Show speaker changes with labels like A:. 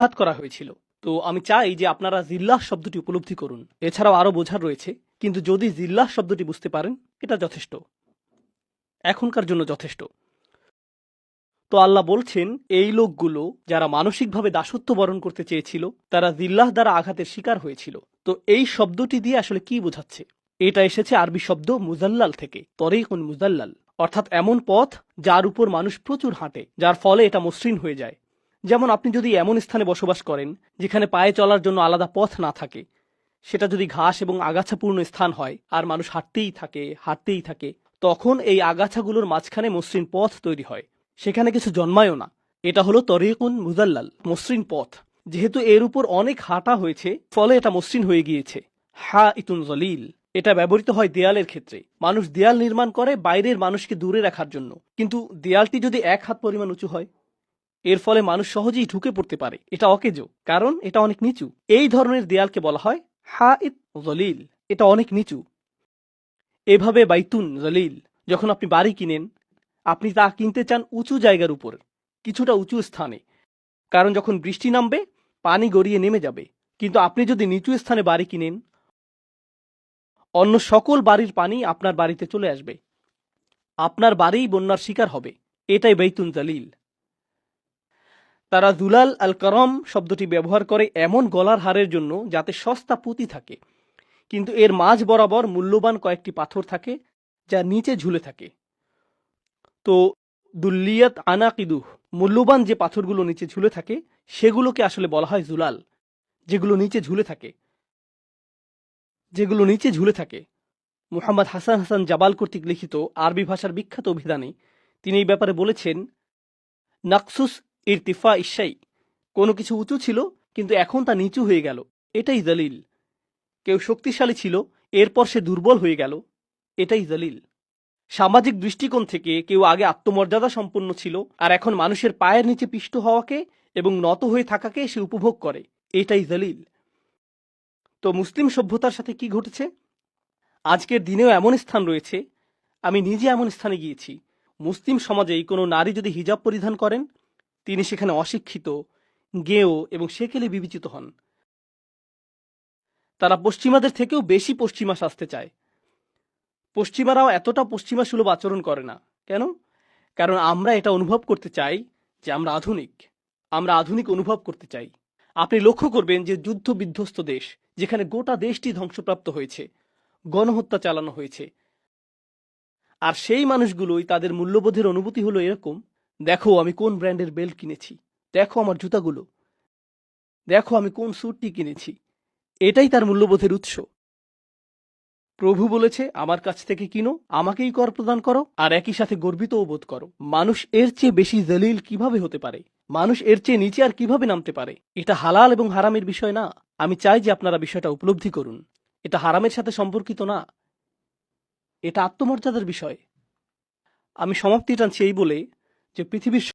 A: হাত করা হয়েছিল। তো আমি চাই যে আপনারা জিল্লাহ শব্দটি উপলব্ধি করুন। এছাড়াও আরও বোঝার রয়েছে, কিন্তু যদি জিল্লাহ শব্দটি বুঝতে পারেন, এটা যথেষ্ট। এখনকার জন্য যথেষ্ট। তো আল্লাহ বলছেন, এই লোকগুলো যারা মানসিকভাবে দাসত্ব বরণ করতে চেয়েছিল, তারা জিল্লাহ দ্বারা আঘাতের শিকার হয়েছিল। তো এই শব্দটি দিয়ে আসলে কি বোঝাচ্ছে? এটা এসেছে আরবি শব্দ মুজাল্লাল থেকে তরেইকুন মুজাল্লাল। অর্থাৎ এমন পথ যার উপর মানুষ প্রচুর হাঁটে, যার ফলে এটা মসৃণ হয়ে যায়। যেমন আপনি যদি এমন স্থানে বসবাস করেন, যেখানে পায়ে চলার জন্য আলাদা পথ না থাকে, সেটা যদি ঘাস এবং আগাছাপূর্ণ স্থান হয় আর মানুষ হাঁটতেই থাকে হাঁটতেই থাকে, তখন এই আগাছাগুলোর মাঝখানে মসৃণ পথ তৈরি হয়। সেখানে কিছু জন্মায়ও না। এটা হলো তরিকুন মুজাল্লাল মসৃণ পথ। যেহেতু এর উপর অনেক হাঁটা হয়েছে, ফলে এটা মসৃণ হয়ে গিয়েছে। হা ইতুন জলিল। এটা ব্যবহৃত হয় দেয়ালের ক্ষেত্রে। মানুষ দেয়াল নির্মাণ করে বাইরের মানুষকে দূরে রাখার জন্য। কিন্তু দেয়ালটি যদি এক হাত পরিমাণ উঁচু হয় এর ফলে মানুষ সহজেই ঢুকে পড়তে পারে। এটা অকেজো, কারণ এটা অনেক নিচু। এই ধরনের দেয়ালকে বলা হয় হা ইত জলিল। এটা অনেক নিচু। এভাবে বাইতুন জলিল, যখন আপনি বাড়ি কিনেন, আপনি তা কিনতে চান উঁচু জায়গার উপর, কিছুটা উঁচু স্থানে। কারণ যখন বৃষ্টি নামবে, পানি গড়িয়ে নেমে যাবে। কিন্তু আপনি যদি নিচু স্থানে বাড়ি কিনেন, অন্য সকল বাড়ির পানি আপনার বাড়িতে চলে আসবে। আপনার বাড়িই বন্যার শিকার হবে। এটাই বেতুন জালিল। তারা দুলাল আল করম শব্দটি ব্যবহার করে এমন গলার হারের জন্য যাতে সস্তা পুঁতি থাকে। কিন্তু এর মাঝ বরাবর মূল্যবান কয়েকটি পাথর থাকে, যা নিচে ঝুলে থাকে। তো দুল্লিয়াত আনাকিদুহ, মূল্যবান যে পাথরগুলো নিচে ঝুলে থাকে, সেগুলোকে আসলে বলা হয় জুলাল যেগুলো নিচে ঝুলে থাকে। যেগুলো নিচে ঝুলে থাকে। মুহাম্মদ হাসান হাসান জাবাল কর্তৃক লিখিত আরবি ভাষার বিখ্যাত অভিধানে তিনি এই ব্যাপারে বলেছেন, নাকসুস ইরতিফা ইসাই কোনো কিছু উঁচু ছিল, কিন্তু এখন তা নিচু হয়ে গেল। এটাই দলিল। কেউ শক্তিশালী ছিল, এরপর সে দুর্বল হয়ে গেল। এটাই দলিল। সামাজিক দৃষ্টিকোণ থেকে কেউ আগে আত্মমর্যাদা সম্পন্ন ছিল, আর এখন মানুষের পায়ের নিচে পিষ্ট হওয়াকে এবং নত হয়ে থাকাকে সে উপভোগ করে। এটাই দলিল। তো মুসলিম সভ্যতার সাথে কি ঘটেছে? আজকের দিনেও এমন স্থান রয়েছে। আমি নিজে এমন স্থানে গিয়েছি। মুসলিম সমাজেই কোনো নারী যদি হিজাব পরিধান করেন তিনি সেখানে অশিক্ষিত গেয় এবং সেকেলে বিবেচিত হন। তারা পশ্চিমাদের থেকেও বেশি পশ্চিমা সাজতে চায়। পশ্চিমারাও এতটা পশ্চিমা সুলভ আচরণ করে না। কেন? কারণ আমরা এটা অনুভব করতে চাই যে আমরা আধুনিক। আমরা আধুনিক অনুভব করতে চাই। আপনি লক্ষ্য করবেন যে যুদ্ধ বিধ্বস্ত দেশ, যেখানে গোটা দেশটি ধ্বংসপ্রাপ্ত হয়েছে, গণহত্যা চালানো হয়েছে। আর সেই মানুষগুলোই তাদের মূল্যবোধের অনুভূতি হলো এরকম দেখো আমি কোন ব্র্যান্ডের বেল্ট কিনেছি। দেখো আমার জুতাগুলো। দেখো আমি কোন স্যুটটি কিনেছি। এটাই তার মূল্যবোধের উৎস। প্রভু বলেছে, আমার কাছ থেকে কিনো, আমাকেই কর প্রদান করো, আর একই সাথে গর্বিতও বোধ করো। মানুষ এর চেয়ে বেশি জলিল কীভাবে হতে পারে? মানুষ এর চেয়ে নিচে আর কীভাবে নামতে পারে? এটা হালাল এবং হারামের বিষয় না। আমি চাই যে আপনারা বিষয়টা উপলব্ধি করুন। এটা হারামের সাথে সম্পর্কিত না। এটা আত্মমর্যাদার বিষয়। আমি সমাপ্তি টানছি এই বলে যে পৃথিবীর